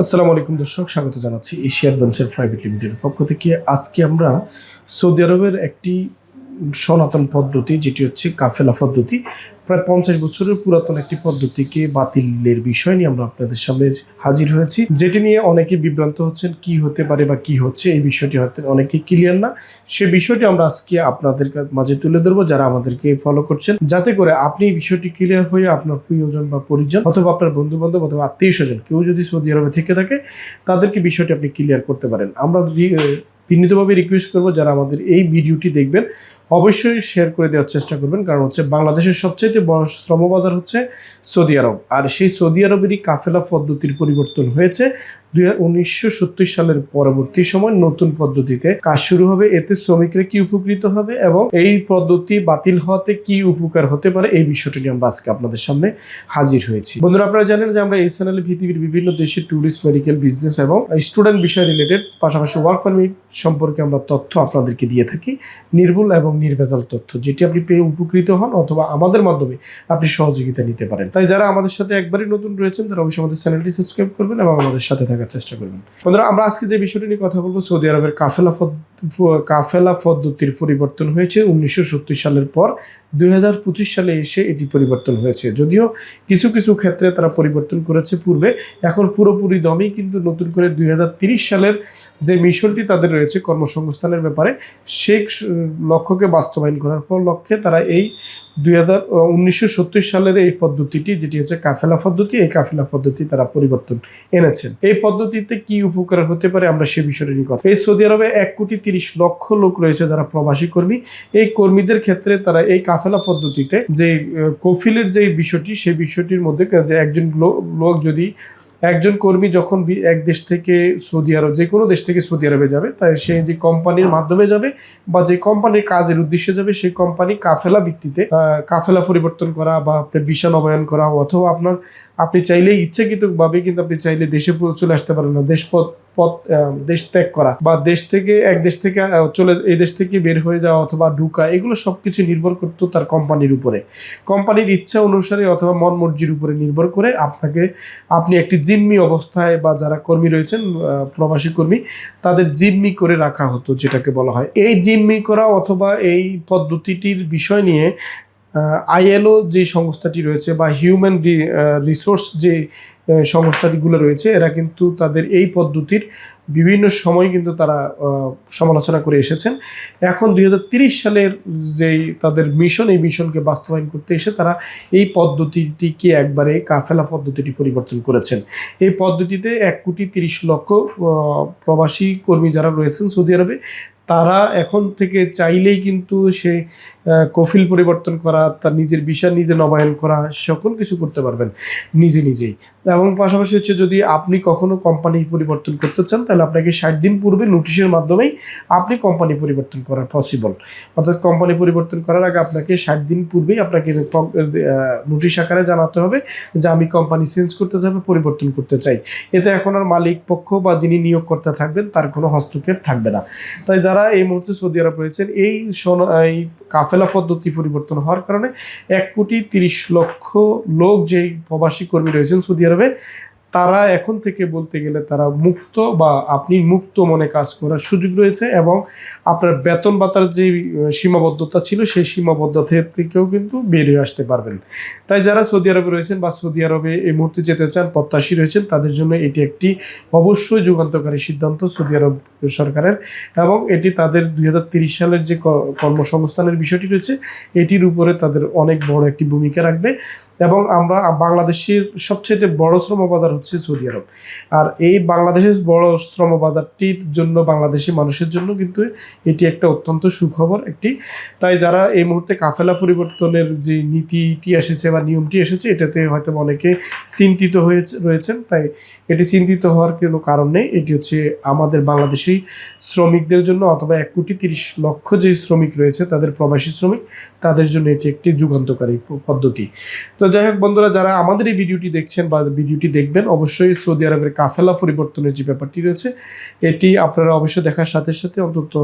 আসসালামু আলাইকুম দর্শক, স্বাগত জানাচ্ছি এশিয়ার ভেঞ্চার প্রাইভেট লিমিটেডের পক্ষ থেকে। আজকে আমরা সৌদি আরবের একটি সনাতন পদ্ধতি, যেটি হচ্ছে কাফেলা পদ্ধতি। প্রায় পঞ্চাশ বছরের পুরাতন একটি পদ্ধতিকে বাতিলের বিষয় নিয়ে আমরা আপনাদের সামনে হাজির হয়েছি, যেটি নিয়ে অনেকে বিভ্রান্ত হচ্ছেন, কি হতে পারে বা কি হচ্ছে, এই বিষয়টি হয়তো অনেকে ক্লিয়ার না। সে বিষয়টি আমরা আজকে আপনাদের মাঝে তুলে ধরবো, যারা আমাদেরকে ফলো করছেন, যাতে করে আপনি এই বিষয়টি ক্লিয়ার হয়ে আপনার প্রিয়জন বা পরিজন অথবা আপনার বন্ধু বান্ধব অথবা আত্মীয় স্বজন, কেউ যদি সৌদি আরবে থেকে থাকে, তাদেরকে বিষয়টি আপনি ক্লিয়ার করতে পারেন। আমরা বিনীতভাবে রিকোয়েস্ট করব যারা আমাদের এই ভিডিওটি দেখবেন, অবশ্যই শেয়ার করে দেওয়ার চেষ্টা করবেন। কারণ হচ্ছে বাংলাদেশের সবচেয়ে বড় শ্রমবাজার হচ্ছে সৌদি আরব। আর সেই সৌদি আরবেরই কাফেলা পদ্ধতির পরিবর্তন হয়েছে। দুই সালের পরবর্তী সময় নতুন পদ্ধতিতে কাজ শুরু হবে। এতে শ্রমিকরা কি উপকৃত হবে এবং এই পদ্ধতি বাতিল হওয়াতে কি উপকার হতে পারে এই বিষয়টি নিয়ে আমরা আজকে আপনাদের সামনে হাজির হয়েছি। বন্ধুরা, আপনারা জানেন যে আমরা এই চ্যানেলে পৃথিবীর বিভিন্ন দেশের ট্যুরিস্ট, মেডিকেল, বিজনেস এবং স্টুডেন্ট বিষয় রিলেটেড পাশাপাশি ওয়ার্ক পারমিট সম্পর্কে আমরা তথ্য আপনাদেরকে দিয়ে থাকি। নির্ভুল এবং নির্ভেজাল তথ্য, যেটি আপনি পেয়ে উপকৃত হন অথবা আমাদের মাধ্যমে আপনি সহযোগিতা নিতে পারেন। তাই যারা আমাদের সাথে একবারই নতুন রয়েছেন, তারা অবশ্যই আমাদের চ্যানেলটি সাবস্ক্রাইব করবেন এবং আমাদের সাথে থাকার চেষ্টা করবেন। বন্ধুরা, আমরা আজকে যে বিষয়টি নিয়ে কথা বলব, সৌদি আরবের কাফেলা কাফেলা পদ্ধতির পরিবর্তন হয়েছে উনিশশো সত্তর সালের পর। দুই হাজার পঁচিশ সালে এসে এটি পরিবর্তন হয়েছে। যদিও কিছু কিছু ক্ষেত্রে তারা পরিবর্তন করেছে পূর্বে। এখন পুরোপুরি দমই কিন্তু নতুন করে দুই সালের যে মিশনটি তাদের রয়েছে কর্মসংস্থানের ব্যাপারে, সেই লক্ষ্যকে বাস্তবায়ন করার পর লক্ষ্যে তারা এই দুই হাজার সালের এই পদ্ধতিটি, যেটি হচ্ছে কাফেলা পদ্ধতি, এই কাফেলা পদ্ধতি তারা পরিবর্তন এনেছেন। এই পদ্ধতিতে কি উপকার হতে পারে আমরা সে বিষয়টি নিয়ে কথা এই সৌদি আরবে এক কোটি তিরিশ লক্ষ লোক রয়েছে যারা প্রবাসী কর্মী। এই কর্মীদের ক্ষেত্রে তারা এই কাফেলা পদ্ধতিতে যে কফিলের যে বিষয়টি সেই বিষয়টির মধ্যে একজন লোক যদি একজন কর্মী যখন এক দেশ থেকে সৌদি আরব, যে কোনো দেশ থেকে সৌদি আরবে যাবে, তাই সে যে কোম্পানির মাধ্যমে যাবে বা যে কোম্পানির কাজের উদ্দেশ্যে যাবে সেই কোম্পানি কাফেলা ভিত্তিতে কাফেলা পরিবর্তন করা বা আপনার ভিসা নবায়ন করা, অথবা আপনার, আপনি চাইলে ইচ্ছাকৃতভাবে কিন্তু আপনি চাইলে দেশে চলে আসতে পারেন না দেশ পথ দেশ ত্যাগ করা বা দেশ থেকে, এক দেশ থেকে চলে, এই দেশ থেকে বের হয়ে যাওয়া অথবা ঢুকা, এগুলো সব কিছু নির্ভর করতো তার কোম্পানির উপরে। কোম্পানির ইচ্ছা অনুসারে অথবা মন মর্জির উপরে নির্ভর করে আপনাকে, আপনি একটি জিম্মি অবস্থায় বা যারা কর্মী রয়েছেন প্রবাসী কর্মী, তাদের জিম্মি করে রাখা হতো, যেটাকে বলা হয়। এই জিম্মি করা অথবা এই পদ্ধতিটির বিষয় নিয়ে আইএলও যে সংস্থাটি রয়েছে বা হিউম্যান রিসোর্স যে সংস্থাটিগুলো রয়েছে, এরা কিন্তু তাদের এই পদ্ধতির বিভিন্ন সময় কিন্তু তারা সমালোচনা করে এসেছেন। এখন দুই সালের যেই তাদের মিশন এই মিশনকে বাস্তবায়ন করতে এসে তারা এই পদ্ধতিটিকে একবারে কাফেলা পদ্ধতিটি পরিবর্তন করেছেন। এই পদ্ধতিতে এক কোটি তিরিশ লক্ষ প্রবাসী কর্মী যারা রয়েছেন সৌদি আরবে তারা এখন থেকে চাইলেই কিন্তু সে কফিল পরিবর্তন করা, তার নিজের বিষয় নিজে নবায়ন করা, সকল কিছু করতে পারবেন নিজে নিজেই। এবং পাশাপাশি হচ্ছে যদি আপনি কখনো কোম্পানি পরিবর্তন করতে চান, তাহলে আপনাকে ষাট দিন পূর্বে নোটিশের মাধ্যমেই আপনি কোম্পানি পরিবর্তন করা পসিবল অর্থাৎ কোম্পানি পরিবর্তন করার আগে আপনাকে ষাট দিন পূর্বেই আপনাকে নোটিশ আকারে জানাতে হবে যে আমি কোম্পানি চেঞ্জ করতে যাবে পরিবর্তন করতে চাই। এতে এখন আর মালিক পক্ষ বা যিনি নিয়োগকর্তা থাকবেন, তার কোনো হস্তক্ষেপ থাকবে না। তাই যারা এই মুহূর্তে সৌদি আরব রয়েছেন। এই এই কাফেলা পদ্ধতি পরিবর্তন হওয়ার কারণে এক কোটি তিরিশ লক্ষ লোক যেই প্রবাসী কর্মী রয়েছেন সৌদি আরবে তারা এখন থেকে বলতে গেলে তারা মুক্ত বা আপনি মুক্ত মনে কাজ করার সুযোগ রয়েছে এবং আপনার বেতন ভাতার যে সীমাবদ্ধতা ছিল সেই সীমাবদ্ধতা থেকেও কিন্তু বেরিয়ে আসতে পারবেন। তাই যারা সৌদি আরবে রয়েছেন বা সৌদি আরবে এই মুহূর্তে যেতে চান, প্রত্যাশী রয়েছেন, তাদের জন্য এটি একটি অবশ্যই যুগান্তকারী সিদ্ধান্ত সৌদি আরব সরকারের এবং এটি তাদের দুই সালের যে কর্মসংস্থানের বিষয়টি রয়েছে, এটির উপরে তাদের অনেক বড় একটি ভূমিকা রাখবে। এবং আমরা, বাংলাদেশের সবচেয়ে বড় শ্রম বাজার হচ্ছে সৌদি আরব। আর এই বাংলাদেশের বড় শ্রম বাজারটির জন্য, বাংলাদেশি মানুষের জন্য কিন্তু এটি একটা অত্যন্ত সুখবর একটি। তাই যারা এই মুহূর্তে কাফেলা পরিবর্তনের যে নীতিটি এসেছে বা নিয়মটি এসেছে, এটাতে হয়তো অনেকে চিন্তিত হয়েছে, রয়েছেন। তাই এটি চিন্তিত হওয়ার কোনো কারণ নেই। এটি হচ্ছে আমাদের বাংলাদেশি শ্রমিকদের জন্য অথবা এক কোটি তিরিশ লক্ষ যে শ্রমিক রয়েছে, তাদের প্রবাসী শ্রমিক, তাদের জন্য এটি একটি যুগান্তকারী পদ্ধতি। তো যাই হোক বন্ধুরা, যারা আমাদের এই ভিডিওটি দেখছেন বা ভিডিওটি দেখবেন, অবশ্যই সৌদি আরবের কাফেলা পরিবর্তনের যে ব্যাপারটি রয়েছে, এটি আপনারা অবশ্যই দেখার সাথে সাথে অন্তত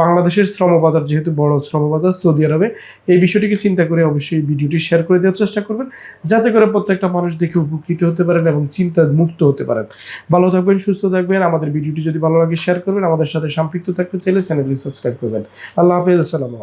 বাংলাদেশের শ্রমবাজার, যেহেতু বড় শ্রমবাজার সৌদি আরবে, এই বিষয়টিকে চিন্তা করে অবশ্যই ভিডিওটি শেয়ার করে দেওয়ার চেষ্টা করবেন, যাতে করে প্রত্যেকটা মানুষ দেখে উপকৃত হতে পারেন এবং চিন্তা মুক্ত হতে পারেন। ভালো থাকবেন, সুস্থ থাকবেন, আমাদের ভিডিওটি যদি ভালো লাগে শেয়ার করবেন, আমাদের সাথে সম্পৃক্ত থাকতে চাইলে চ্যানেলটি সাবস্ক্রাইব করবেন। আল্লাহ হাফিজ, আসসালামু আলাইকুম।